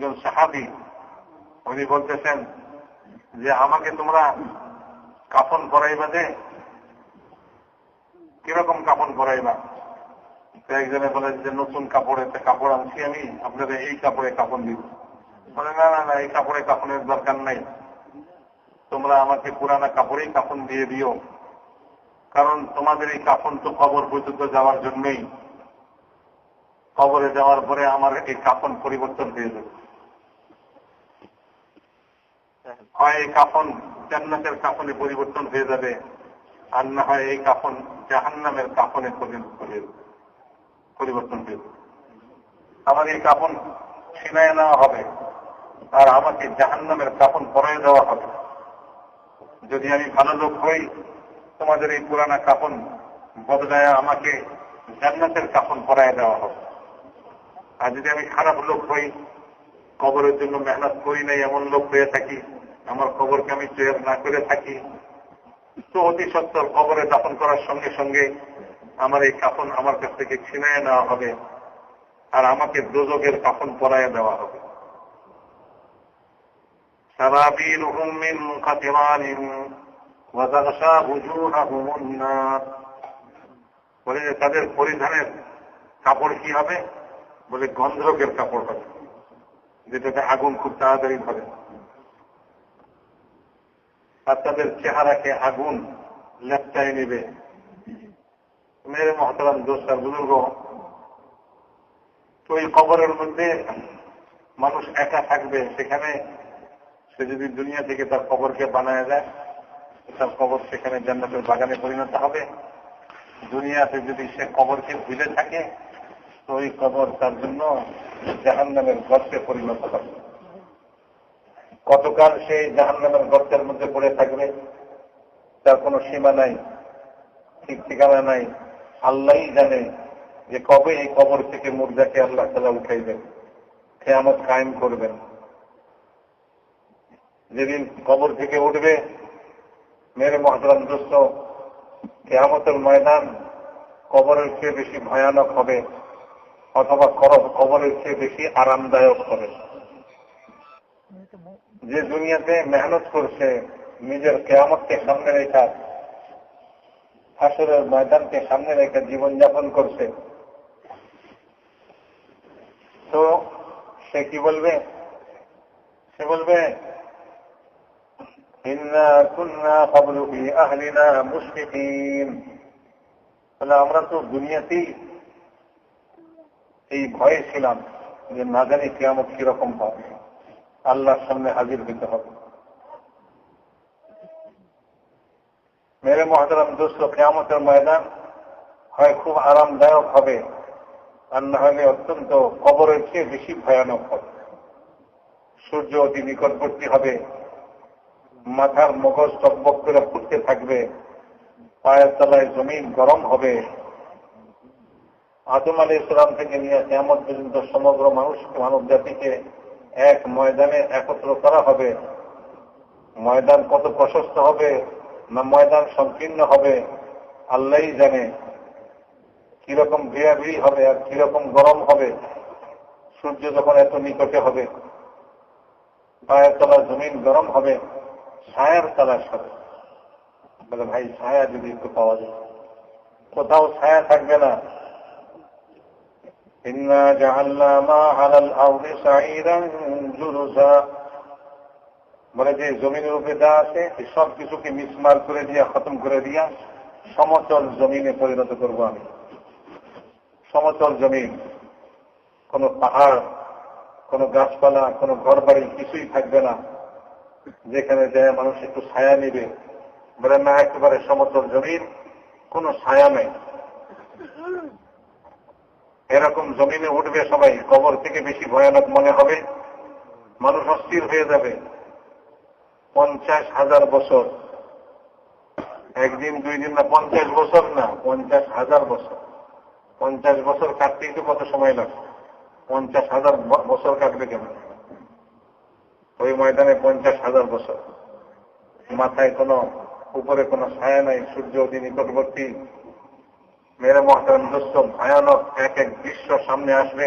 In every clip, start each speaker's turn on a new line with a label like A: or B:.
A: একজন সাহাবি, উনি বলতেছেন যে, আমাকে তোমরা কাফন পরাইবা যে? কীরকম কাপড় পরাইবা? তো একজনে বলে যে, নতুন কাপড়ে কাপড় আনছি আমি, আপনাদের এই কাপড়ে কাপড় দিব। বলে, না না না, এই কাপড়ে কাপড়ের দরকার নাই। তোমরা আমাকে পুরানা কাপড়েই কাপন দিয়ে দিও। কারণ তোমাদের এই কাফন তো কবর পর্যন্ত যাওয়ার জন্যই। কবরে যাওয়ার পরে আমার এই কাফন পরিবর্তন হয়ে যাবে। হয় এই কাফন, জান্নাতের কাফনে পরিবর্তন হয়ে যাবে। আর না হয় এই কাফন জাহান্নামের কাফনে পরিবর্তন হয়ে আমার এই কাফন ছিনায় নেওয়া হবে আর আমাকে জাহান্নামের কাফন পরাই দেওয়া হবে। যদি আমি ভালো লোক হই, তোমাদের এই পুরানা কাফন বদলায় আমাকে জান্নাতের কাফন পরায় দেওয়া হবে। আর যদি আমি খারাপ লোক হই, কবরের জন্য মেহনত করি নাই, এমন লোক হয়ে থাকি আমার কবরকে আমি তৈরি না করে থাকি তো অতি সত্তর কবরে দাপন করার সঙ্গে সঙ্গে আমার এই কাফন আমার কাছ থেকে ছিনায় নেওয়া হবে আর আমাকে দোজকের কাফন পরায় দেওয়া হবে سرابيلهم من قطران وتغشى وجوههم النار বলে যে তাদের পরিধানের কাপড় কি হবে বলে গন্ধকের কাপড় হবে যেটাতে আগুন খুব তাড়াতাড়ি ধরে আর তাদের চেহারাকে আগুন লেপটায় নেবে। মেরে মহতরাম দোষার বুজুর্গ, তো এই কবরের মধ্যে মানুষ একা থাকবে, সেখানে সে যদি দুনিয়া থেকে তার কবরকে বানায় দেয়, তার কবর সেখানে জান্নাতের বাগানে পরিণত হবে। দুনিয়াতে যদি সে কবরকে ভুলে থাকে, তো ওই কবর তার জন্য জাহান নামের গর্তে পরিণত হবে। কতকাল সে জাহান নামের গর্তের মধ্যে পড়ে থাকবে। তার কোনো সীমা নাই, ঠিক ঠিকানা নাই। আল্লাহ জানে যে কবে এই কবর থেকে মুর্জাকে আল্লাহ তালা উঠাইবেন। খেয়ামত কায়েম করবেন। যেদিন কবর থেকে উঠবে, মেরে মহাজরাম দোস্ত কেয়ামতের ময়দান কবরের চেয়ে বেশি ভয়ানক হবে, অথবা কবরের চেয়ে বেশি আরামদায়ক হবে। যে দুনিয়াতে মেহনত করছে, নিজের কেয়ামতকে সামনে রেখা, হাসরের ময়দানকে সামনে রেখে জীবনযাপন করছে। তো সে কি বলবে? সে বলবে আমরা তো দুনিয়াতেই এই ভয়ে ছিলাম যে না জানি কেয়ামত কীরকম হবে। আল্লাহর সামনে হাজির হইতে হবে। মেরে মহাতারাম দোস্ত, কেয়ামতের ময়দান হয় খুব আরামদায়ক হবে। আর না হলে অত্যন্ত কবরের চেয়ে বেশি ভয়ানক হবে। সূর্য অতি নিকটবর্তী হবে। মাথার মগজ টকবক করে ফুটতে থাকবে। পায়ের তলায় জমিন গরম হবে। আদম আলী ইসলাম থেকে নিয়ে কেমন পর্যন্ত সমগ্র মানুষকে মানব জাতিকে এক ময়দানে একত্র করা হবে। ময়দান কত প্রশস্ত হবে না ময়দান সংকীর্ণ হবে আল্লাহ জানে। কীরকম ভিড়াভিড়ি হবে আর কীরকম গরম হবে, সূর্য যখন এত নিকটে হবে, পায়ের তলা জমিন গরম হবে, ছায়ার তালাশ হবে বলে, ভাই, ছায়া যদি একটু পাওয়া যায়। কোথাও ছায়া থাকবে না। إنا جعلنا ما على الأرض سعيدا جرزا বলে যে জমিনের উপরে যা আছে সব কিছুকে মিসমার করে দিয়া খতম করে দিয়া সমতল জমিনে পরিণত করব আমি সমতল জমিন কোন পাহাড় কোন গাছপালা কোন ঘর বাড়ি কিছুই থাকবে না যেখানে যায় মানুষ একটু ছায়া নিবে বলে না একেবারে সমতল জমিন কোন ছায়া নেই এরকম জমিনে উঠবে সবাই, কবর থেকে বেশি ভয়ানক মনে হবে। মানুষ অস্থির হয়ে যাবে। পঞ্চাশ হাজার বছর। একদিন, দুই দিন না, পঞ্চাশ বছর না, পঞ্চাশ হাজার বছর। পঞ্চাশ বছর কাটতেই তো কত সময় লাগবে? পঞ্চাশ হাজার বছর কাটবে কেন? ওই ময়দানে পঞ্চাশ হাজার বছর। মাথায় কোনো, উপরে কোনো ছায়া নাই, সূর্য অতি নিকটবর্তী। মেরে মহাতারাম দোস্ত ভয়ানক এক এক দৃশ্য সামনে আসবে।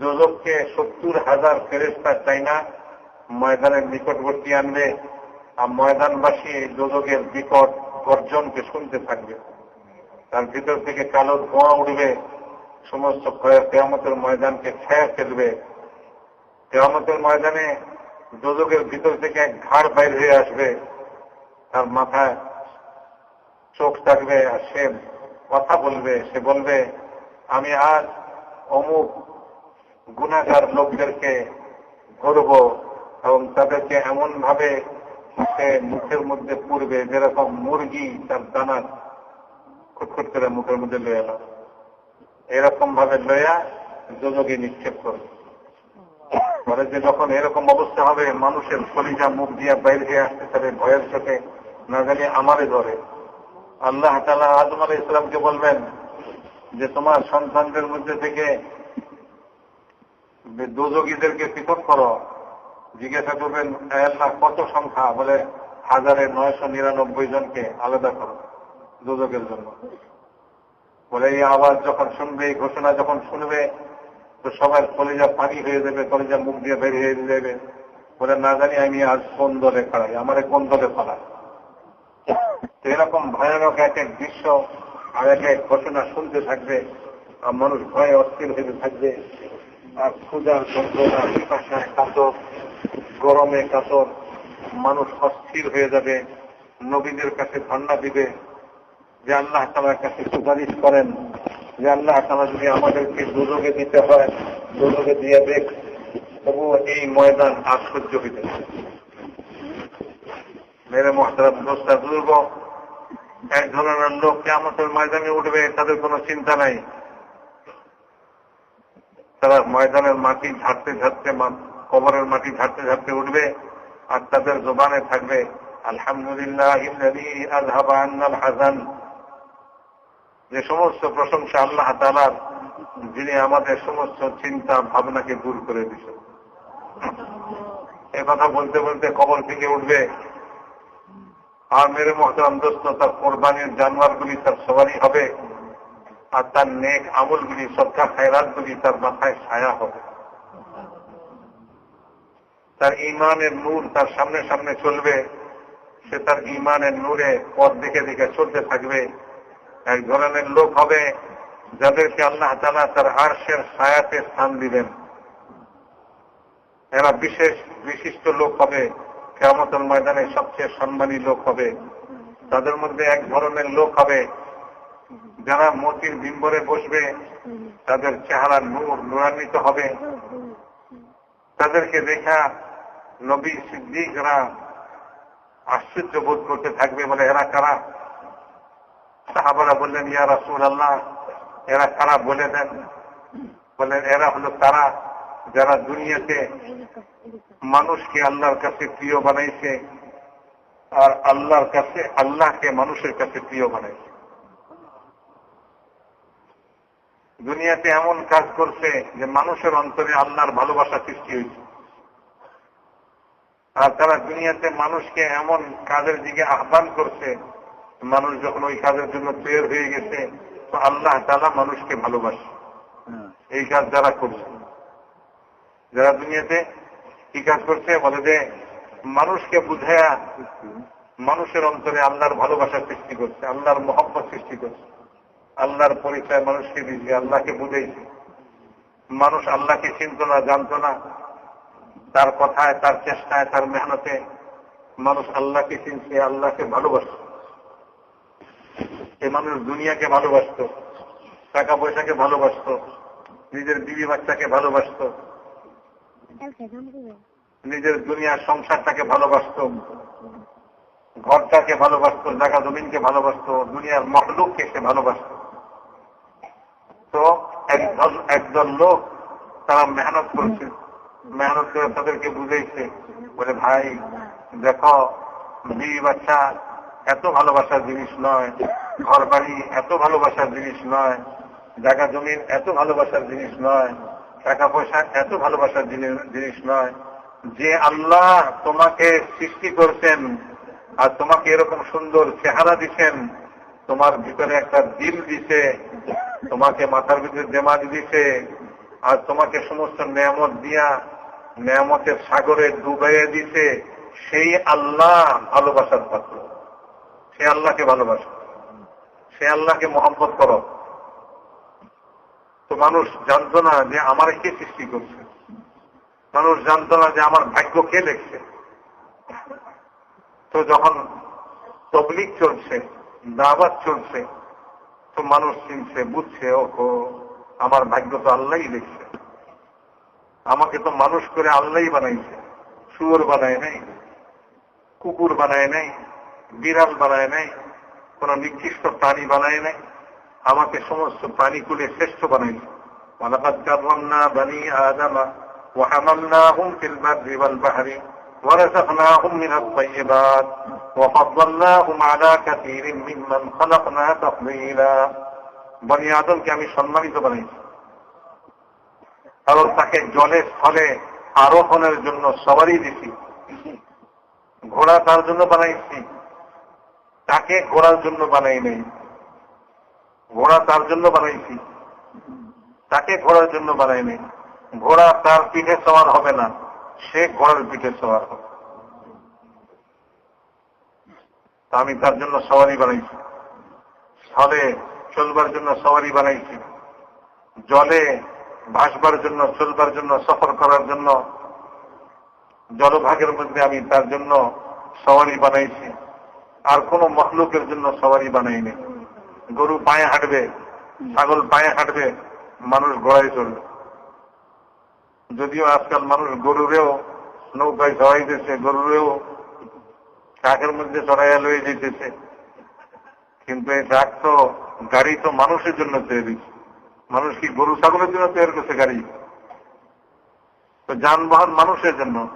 A: যোজককে সত্তর হাজার ফেরেস্তা চাই না ময়দানের নিকটবর্তী আনবে। আর ময়দানবাসী যোজকের বিকট গর্জনকে শুনতে থাকবে। তার ভিতর থেকে কালো ধোঁয়া উঠবে। সমস্ত কেয়ামতের ময়দানকে ছায়া ফেলবে। কেয়ামতের ময়দানে যোজকের ভিতর থেকে এক ঘাড় বাইর হয়ে আসবে। তার মাথায় চোখ থাকবে আর সে কথা বলবে, সে বলবে, আমি আজ অমুক গুণাগার লোকদেরকে ধরব এবং তাদেরকে এমন ভাবে সে মুখের মধ্যে পূর্বে যেরকম মুরগি তার দানা খুটখুট করে মুখের মধ্যে লয়ে এলো। এরকম ভাবে লয়া যোজকে নিক্ষেপ করবে। পরে যে যখন এরকম অবস্থা হবে, মানুষের কলিজা মুখ দিয়ে বাইরে আসতে পারে ভয়ের চোখে না জানি আমারে ধরে। আল্লাহ তালা আদম আলাই ইসলামকে বলবেন যে তোমার সন্তানদের মধ্যে থেকে দুযোগীদেরকে পৃথক করো। জিজ্ঞাসা করবেন আল্লাহ, কত সংখ্যা? বলে, হাজারে নয়শো নিরানব্বই জনকে আলাদা করো দুযোগের জন্য। বলে, এই আওয়াজ যখন শুনবে, এই ঘোষণা যখন শুনবে, তো সবার কলেজা পানি হয়ে যাবে, কলেজা মুখ দিয়ে বের হয়ে যাবে। বলে, না জানি, আমি আজ কোন দলে খাড়াই আমার কোন দলে ফেলায় এরকম ভয়ানক এক এক দৃশ্য আর এক এক ঘটনা শুনতে থাকবে, আর মানুষ ভয়ে অস্থির হতে থাকবে। আর ক্ষুদার যন্ত্রণা, পিপাসায় কাতর, গরমে কাতর, মানুষ অস্থির হয়ে যাবে, নবীদের কাছে ঠান্ডা দিবে, যে আল্লাহ তালার কাছে সুপারিশ করেন, যে আল্লাহ তালা যদি আমাদেরকে দুযোগে দিতে হয় দুযোগে দিয়ে দেখ, তবুও এই ময়দান আর সহ্য হইতে মেরে মহতারাম দোষটা দুর্গ। এক ধরনের লোক কেমতের ময়দানে উঠবে, তাদের কোনো চিন্তা নাই। তারা ময়দানের মাটি ঝাড়তে ঝাড়তে কবরের মাটি ঝাড়তে ঝাড়তে উঠবে, আর তাদের জোবানে থাকবে, আলহামদুলিল্লাহ হাসান যে সমস্ত প্রশংসা আল্লাহ তালার যিনি আমাদের সমস্ত চিন্তা ভাবনাকে দূর করে দিচ্ছেন এ কথা বলতে বলতে কবর থেকে উঠবে আর মেরে মহতরাম দোস্ত, তার কোরবানির জানোয়ারগুলি তার সবারই হবে আর তার নেক আমলগুলি সৎকা খায়রাতগুলি তার মাথায় ছায়া হবে। তার ইমানের নূর তার সামনে সামনে চলবে। সে তার ইমানের নূরে পথ দেখে দেখে চলতে থাকবে। এক ধরনের লোক হবে যাদেরকে আল্লাহ তালা তার আর্শের ছায়াতে স্থান দিবেন। এরা বিশেষ, বিশিষ্ট লোক হবে কেমতল ময়দানে সবচেয়ে সম্মানী লোক হবে। তাদের মধ্যে এক ধরনের লোক হবে যারা মতির বিম্বরে বসবে, তাদের চেহারা নূর নূরান্বিত হবে। তাদেরকে দেখা নবী সিদ্দিকরা আশ্চর্য বোধ করতে থাকবে বলে এরা কারা? সাহাবারা বললেন, ইয়া রাসুল আল্লাহ এরা কারা বলে দেন? বলেন এরা হলো তারা যারা দুনিয়াতে মানুষকে আল্লাহর কাছে প্রিয় বানাইছে আর আল্লাহর কাছে আল্লাহকে মানুষের কাছে প্রিয় বানাইছে। দুনিয়াতে এমন কাজ করছে যে মানুষের অন্তরে আল্লাহর ভালোবাসা সৃষ্টি হয়েছে। আর তারা দুনিয়াতে মানুষকে এমন কাজের দিকে আহ্বান করছে মানুষ যখন ওই কাজের জন্য তৈরি হয়ে গেছে তো আল্লাহ তালা মানুষকে ভালোবাসে। এই কাজ যারা করছে। যারা দুনিয়াতে কি কাজ করছে, বলে যে মানুষকে বুঝায়া মানুষের অন্তরে আল্লাহর ভালোবাসা সৃষ্টি করছে, আল্লাহর মহব্বত সৃষ্টি করছে, আল্লাহর পরিচয় মানুষকে দিয়েছে, আল্লাহকে বুঝেছে মানুষ আল্লাহকে চিনত না, জানত না। তার কথায়, তার চেষ্টায়, তার মেহনতে মানুষ আল্লাহকে চিনছে, আল্লাহকে ভালোবাসত এ মানুষ দুনিয়াকে ভালোবাসত, টাকা পয়সাকে ভালোবাসত, নিজের বিবি বাচ্চাকে ভালোবাসত। নিজের দুনিয়ার সংসারটাকে ভালোবাসত, ঘরটাকে ভালোবাসত, জায়গা জমিনকে ভালোবাসত, দুনিয়ার মহলুককে সে ভালোবাসত। তো একজন একজন লোক তারা মেহনত করছে। মেহনত করে তাদেরকে বুঝেছে বলে, ভাই, দেখো, বিবি বাচ্চা এত ভালোবাসার জিনিস নয় ঘর বাড়ি এত ভালোবাসার জিনিস নয়, জায়গা জমিন এত ভালোবাসার জিনিস নয় টাকা পয়সা এত ভালোবাসার জিনিস নয় যে আল্লাহ তোমাকে সৃষ্টি করছেন আর তোমাকে এরকম সুন্দর চেহারা দিচ্ছেন তোমার ভিতরে একটা দিল দিছে, তোমাকে মাথার ভিতরে দেমাজ দিছে, আর তোমাকে সমস্ত নিয়ামত দিয়া নিয়ামতের সাগরে ডুবাইয়া দিছে। সেই আল্লাহ ভালোবাসার পাত্র। সে আল্লাহকে ভালোবাসো। সে আল্লাহকে মহব্বত করো। তো মানুষ জানতো না যে আমার কে সৃষ্টি করছে। মানুষ জানতো না যে আমার ভাগ্য কে লেখছে। তো যখন তবলিক চলছে দাবাত চলছে, তো মানুষ চিনছে, বুঝছে ওখো আমার ভাগ্য তো আল্লাহই লিখছে। আমাকে তো মানুষ করে আল্লাহই বানাইছে। শুয়োর বানায় নাই, কুকুর বানায় নাই, বিড়াল বানায় নাই, কোন নির্দিষ্ট প্রাণী বানায় নাই। আমাকে সমস্ত প্রাণীকুলে শ্রেষ্ঠ বানাইল। আমি সম্মানিত বানিয়েছি কারণ তাকে জলের স্থলে আরোহণের জন্য সবারই দিছি। ঘোড়া তার জন্য বানাইছি। তাকে ঘোড়ার জন্য বানাই নেই। ঘোড়া তার জন্য বানাইছি। তাকে ঘোড়ার জন্য বানাইনি। ঘোড়া তার পিঠে সওয়ার হবে না। সে ঘোড়ার পিঠে সওয়ার হবে। আমি তার জন্য সওয়ারি বানাইছি। স্থলে চলবার জন্য সওয়ারি বানাইছি। জলে ভাসবার জন্য, চলবার জন্য, সফর করার জন্য জলভাগের মধ্যে আমি তার জন্য সওয়ারি বানাইছি। আর কোন মখলুকের জন্য সওয়ারি বানাইনি। গরু পায়ে হাঁটবে, ছাগল পায়ে হাঁটবে, মানুষ ঘোড়ায় চলবে। যদিও আজকাল মানুষ গরুরেও নৌকায় চড়াইতেছে, গরুরেও ট্রাকের মধ্যে চড়াইয়া লয়ে যেতেছে। কিন্তু এই ট্রাক তো, গাড়ি তো মানুষের জন্য তৈরি। মানুষ কি গরু ছাগলের জন্য তৈরি করছে গাড়ি? তো যানবাহন মানুষের জন্য।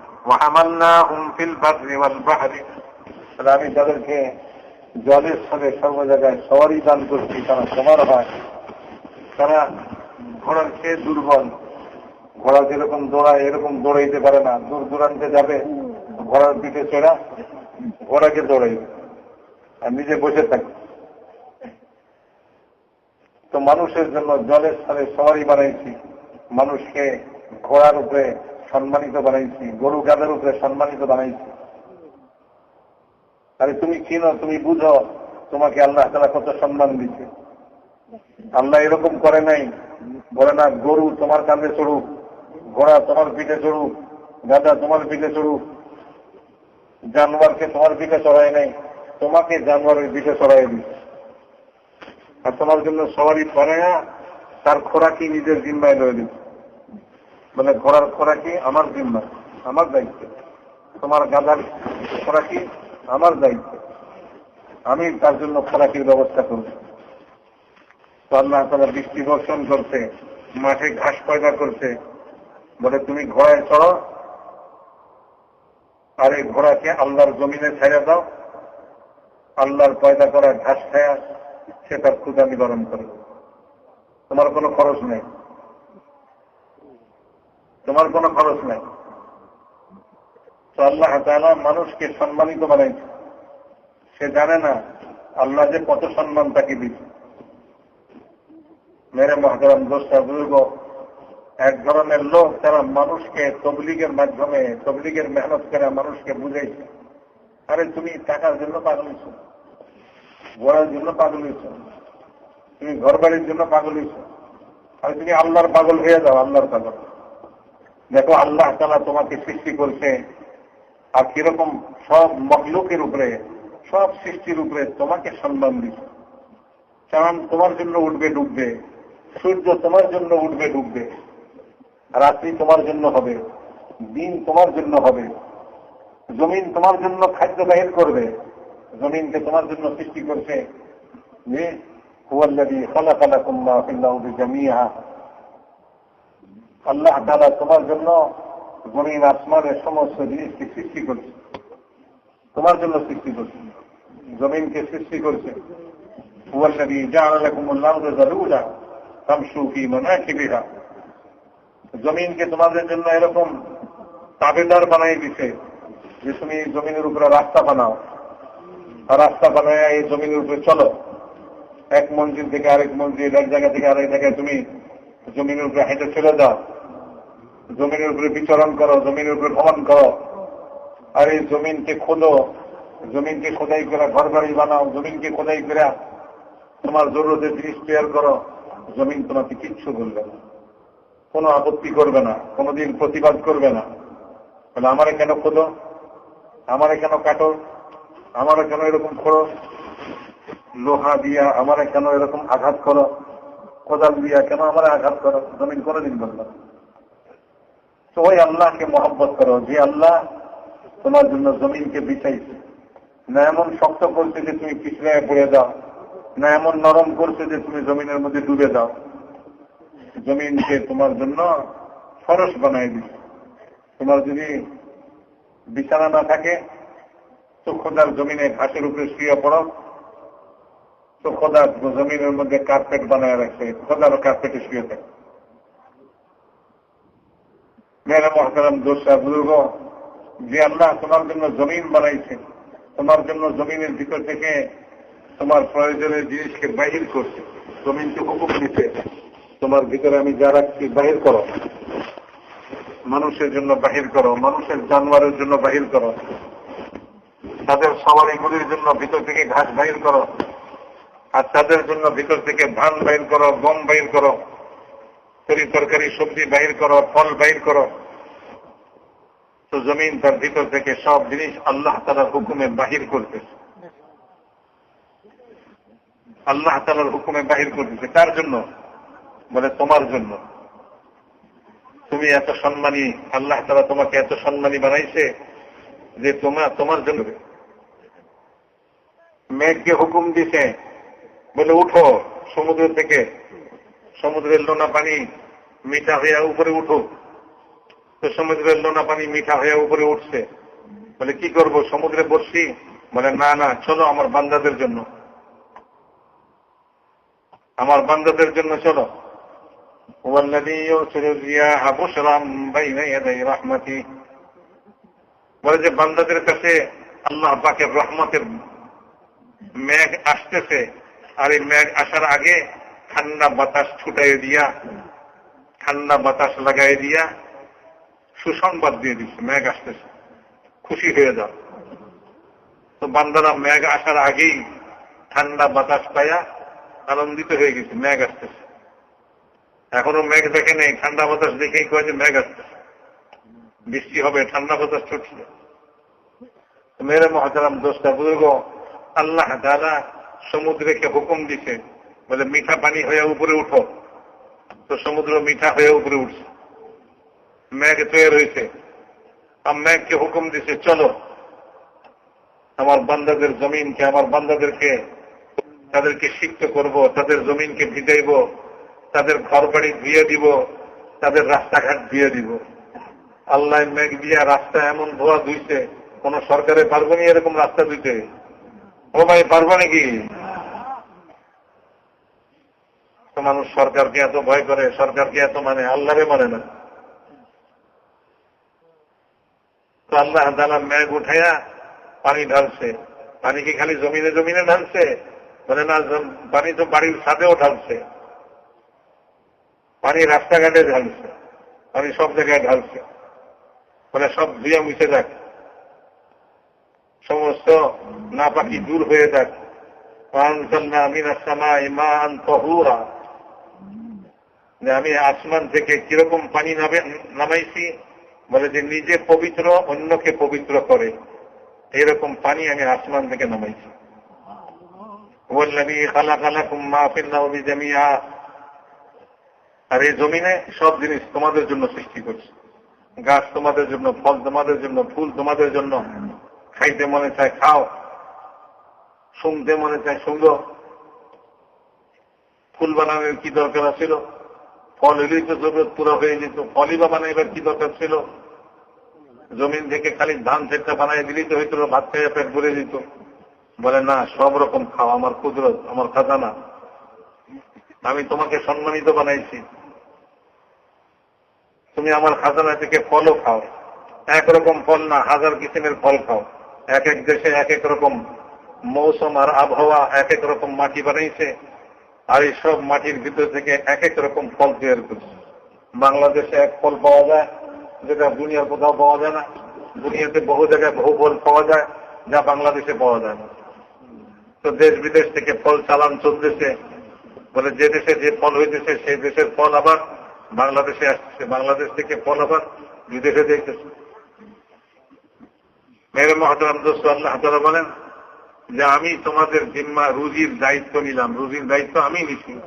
A: হুমফিল বাহারি। আমি তাদেরকে জলের সাথে সর্ব জায়গায় সবারই দান করছি, তারা সবার হয়। তারা ঘোড়ার খেয়ে দুর্বল। ঘোড়া যেরকম দৌড়ায়, এরকম দৌড়াইতে পারে না। দূর দূরান্তে যাবে, ঘোড়ার পিঠে চড়া, ঘোড়াকে দৌড়াইবে। আর নিজে বসে থাকে তো মানুষের জন্য জলের স্থলে সবারই বানাইছি। মানুষকে ঘোড়ার উপরে সম্মানিত বানাইছি, গরু গাদের উপরে সম্মানিত বানাইছি। আরে তুমি চিনো তুমি বুঝো, তোমাকে আল্লাহ তালা কত সম্মান দিচ্ছে। আল্লাহ এরকম করে নাই, বলে না, গরু তোমার কাঁধে চড়ুক, ঘোড়া তোমার পিঠে চড়ুক গাদা তোমার পিঠে চড়ুক, জানোয়ারকে তোমার পিঠে চড়ায় নাই, তোমাকে জানোয়ারের পিঠে চড়াই দিচ্ছে। আর তোমার জন্য সবারই করে না তার খোরাকি নিজের জিম্মায় রয়ে দিচ্ছে। মানে ঘোড়ার খোরাকি আমার জিম্মা, আমার দায়িত্ব। তোমার গাধার খোরাকি আমার দায়িত্ব। আমি তার জন্য খোরাকির ব্যবস্থা করব। আল্লাহ বৃষ্টি বর্ষণ করছে, মাঠে ঘাস পয়দা করছে। বলে, তুমি ঘোড়ায় চড়ো, আর এই ঘোড়াকে আল্লাহর জমিনে ছেড়ে দাও। আল্লাহর পয়দা করা ঘাস খায়া সে তার ক্ষুদা নিবারণ করবে। তোমার কোনো খরচ নেই। তোমার কোনো খরচ নেই। তো আল্লাহ তালা মানুষকে সম্মানিত বানাইছে। সে জানে না আল্লাহ যে কত সম্মান তাকে দিচ্ছে মেরে মহাগরম দোষটা বুজুর্গ, এক ধরনের লোক তারা মানুষকে তবলিগের মাধ্যমে, তবলিগের মেহনত করে মানুষকে বুঝাইছে। আরে তুমি টাকার জন্য পাগল হয়েছ ঘোড়ার জন্য পাগল হয়েছ তুমি ঘর বাড়ির জন্য পাগল হয়েছ আর তুমি আল্লাহর পাগল হয়ে যাও, আল্লাহর পাগল। দেখো আল্লাহ তালা তোমাকে সৃষ্টি করছে আর কীরকম সব মহলুকের উপরে, সব সৃষ্টির উপরে তোমাকে সম্মান দিচ্ছে। চাঁদ তোমার জন্য উঠবে, ডুববে। সূর্য তোমার জন্য উঠবে, ডুববে। রাত্রি তোমার জন্য হবে, দিন তোমার জন্য হবে। জমিন তোমার জন্য খাদ্য বাহির করবে। জমিনকে তোমার জন্য সৃষ্টি করছে। যে খালা আল্লাহ তালা তোমার জন্য জমিন আসমানের সমস্ত জিনিসকে সৃষ্টি করছে। তোমার জন্য সৃষ্টি করছে। জমিনকে সৃষ্টি করছে। জমিনকে তোমাদের জন্য এরকম তাবেদার বানাই দিছে যে তুমি জমিনের উপরে রাস্তা বানাও। রাস্তা বানায় এই জমিনের উপরে চলো। এক মন্দির থেকে আরেক মন্দির এক জায়গা থেকে আরেক জায়গায় তুমি জমিনের উপরে হেঁটে চলে যাও। জমিনের উপরে বিচরণ করো, জমিনের উপরে ভ্রমণ করো। আর এই জমিনকে খোদো, জমিনকে খোদাই করে ঘর বাড়ি বানাও, জমিনকে খোদাই করে তোমার জরুরতের জিনিস তৈরি করো। জমিন তোমাকে কিচ্ছু বলবে না। কোনো আপত্তি করবে না, কোনোদিন প্রতিবাদ করবে না। তাহলে আমারে কেন খোদো? আমারে কেন কাটো? আমারে কেন এরকম করো? লোহা দিয়া আমারে কেন এরকম আঘাত করো? কোদাল দিয়া কেন আমারে আঘাত করো? জমিন কোনোদিন বলবে না। তো ওই আল্লাহকে মহব্বত করো যে আল্লাহ তোমার জন্য জমিনকে বিছাইছে। না এমন শক্ত করছে যে তুমি পিছলে পড়ে যাও, না এমন নরম করছে যে তুমি জমিনের মধ্যে ডুবে যাও। জমিনকে তোমার জন্য ফরস বানাই দিচ্ছে তোমার যদি বিছানা না থাকে, তো খোদার জমিনে ঘাসের উপরে শুয়ে পড়ো। তো খোদার জমিনের মধ্যে কার্পেট বানায় রাখছে খোদার কার্পেটে শুয়ে থাকে। মেয়েরা মহতারাম দোষা বুজুর্গ, যে আল্লাহ তোমার জন্য জমিন বানাইছে তোমার জন্য জমিনের ভিতর থেকে তোমার প্রয়োজনের জিনিসকে বাহির করছে জমিনকে হুকুম দিতে তোমার ভিতরে আমি যা রাখছি বাহির করো। মানুষের জন্য বাহির করো, মানুষের জানোয়ারের জন্য বাহির করো, তাদের সবারিগুলির জন্য ভিতর থেকে ঘাস বাহির করো, আর তাদের জন্য ভিতর থেকে ধান বাহির করো, গম বাহির করো। তরি তরকারি, সবজি বাহির করো, ফল বাহির করো। তো জমিন তার ভিতর থেকে সব জিনিস আল্লাহ তালার হুকুমে বাহির করতেছে। আল্লাহ তালার হুকুমে বাহির করতেছে। কার জন্য? বলে তোমার জন্য। তুমি এত সম্মানী, আল্লাহ তালা তোমাকে এত সম্মানী বানাইছে যে তোমার তোমার জন্য। মেঘকে হুকুম দিছে। বলে, উঠো সমুদ্র থেকে। সমুদ্রের লোনা পানি মিঠা হইয়া উপরে উঠুক। তো সমুদ্রের লোনা পানি মিঠা হইয়া উপরে উঠছে। বলে, কি করব? সমুদ্রে বসছি? বলে, না না, চলো আমার বান্দাদের জন্য। আমার বান্দাদের জন্য চলো। বলে যে, বান্দাদের কাছে আল্লাহ আব্বাকে রহমতের ম্যাগ আসতেছে। আর এই ম্যাগ আসার আগে ঠান্ডা বাতাস ছুটাই দিয়া, ঠান্ডা বাতাস লাগাই দিয়া সুসংবাদ দিয়ে দিচ্ছে মেঘ আসতেছে। খুশি হয়ে যাও। তো বান্দারা মেঘ আসার আগেই ঠান্ডা বাতাস পাইয়া আনন্দিত হয়ে গেছে, মেঘ আসতেছে। এখনও মেঘ দেখে নেই, ঠান্ডা বাতাস দেখেই কয়ে যে মেঘ আসতেছে। বৃষ্টি হবে, ঠান্ডা বাতাস ছুটছে। মেরে মহাতারাম দোষটা বুজুর্গ আল্লাহ দাদা সমুদ্রকে হুকুম দিছে বলে মিঠা পানি হয়ে উপরে উঠো। তো সমুদ্র মিঠা হয়ে উপরে উঠছে। মেঘ তৈরি হয়েছে। আর মেঘকে হুকুম দিছে, চলো, আমার বান্দাদের জমিনকে, আমার বান্দাদেরকে, তাদেরকে সিক্ত করব, তাদের জমিনকে ভিজাইব, তাদের ঘর বাড়ি ধুয়ে দিব, তাদের রাস্তাঘাট ধুয়ে দিব। আল্লাহ মেঘ দিয়া রাস্তা এমন ধোয়া ধুইছে, কোন সরকারে পারবে এরকম রাস্তা ধুইতে? ও ভাই, পারবে নাকি তো মানুষ সরকারকে এত ভয় করে, সরকারকে এত মানে আল্লাহরে মানে না। তো আল্লাহ তালা মেঘ উঠাইয়া পানি ঢালছে। পানি কি খালি জমিনে জমিনে ঢালছে? বলে না পানি তো বাড়ির ছাদেও ঢালছে। পানি রাস্তাঘাটে ঢালছে। পানি সব জায়গায় ঢালছে। মানে সব ধুয়ে মুছে যাক। সমস্ত না পাখি দূর হয়ে যাক। আমি আসমান থেকে কীরকম পানি নামাইছি? বলে যে নিজে পবিত্র, অন্যকে পবিত্র করে। এরকম পানি আমি আসমান থেকে নামাইছি। আর এই জমিনে সব জিনিস তোমাদের জন্য সৃষ্টি করছে। গাছ তোমাদের জন্য, ফল তোমাদের জন্য, ফুল তোমাদের জন্য। খাইতে মনে চায় খাও। শুনতে মনে চায় শুনল ফুল বানানোর কি দরকার ছিল ফল এলেই তো জরুরত পুরো হয়ে যেত। ফলই বা বানাইবার কি দরকার ছিল? জমিন থেকে খালি ধান সেটা বানাই দিলেই তো হয়তো ভাত খাইয়া পেট ভরে যেত। বলে, না, সব রকম খাও আমার কুদরত, আমার খাজানা। আমি তোমাকে সম্মানিত বানাইছি। তুমি আমার খাজানা থেকে ফলও খাও। একরকম ফল না, হাজার কিসিমের ফল খাও। এক এক দেশে এক এক রকম মৌসুম আর আবহাওয়া এক এক রকম মাটি বানাইছে। আর এই সব মাটির ভিতর থেকে এক এক রকম ফল তৈরি করছে। বাংলাদেশে এক ফল পাওয়া যায়, যেটা দুনিয়ার কোথাও পাওয়া যায় না। দুনিয়াতে বহু জায়গায় বহু ফল পাওয়া যায়, যা বাংলাদেশে পাওয়া যায় না। তো দেশ বিদেশ থেকে ফল চালান চলতেছে। বলে যে দেশে যে ফল হইতেছে, সেই দেশের ফল আবার বাংলাদেশে আসছে। বাংলাদেশ থেকে ফল আবার বিদেশে দেখতেছে মেরে মহাতারাম দোস্ত, আল্লাহ বলেন যে আমি তোমাদের জিম্মা, রুজির দায়িত্ব নিলাম। রুজির দায়িত্ব আমি নিছি।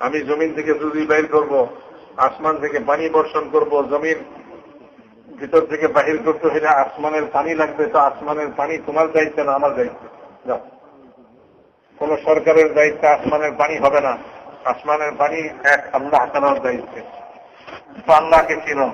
A: আমি জমিন থেকে রুজি বাইর করব, আসমান থেকে পানি বর্ষণ করব, জমিন ভিতর থেকে বাহির করতে হলে আসমানের পানি লাগবে, তো আসমানের পানি তোমার দায়িত্ব না আমার দায়িত্ব? যাও। কোন সরকারের দায়িত্বে আসমানের পানি হবে না। আসমানের পানি এক আল্লাহ তালার দায়িত্বে। আল্লাহকে চিনো।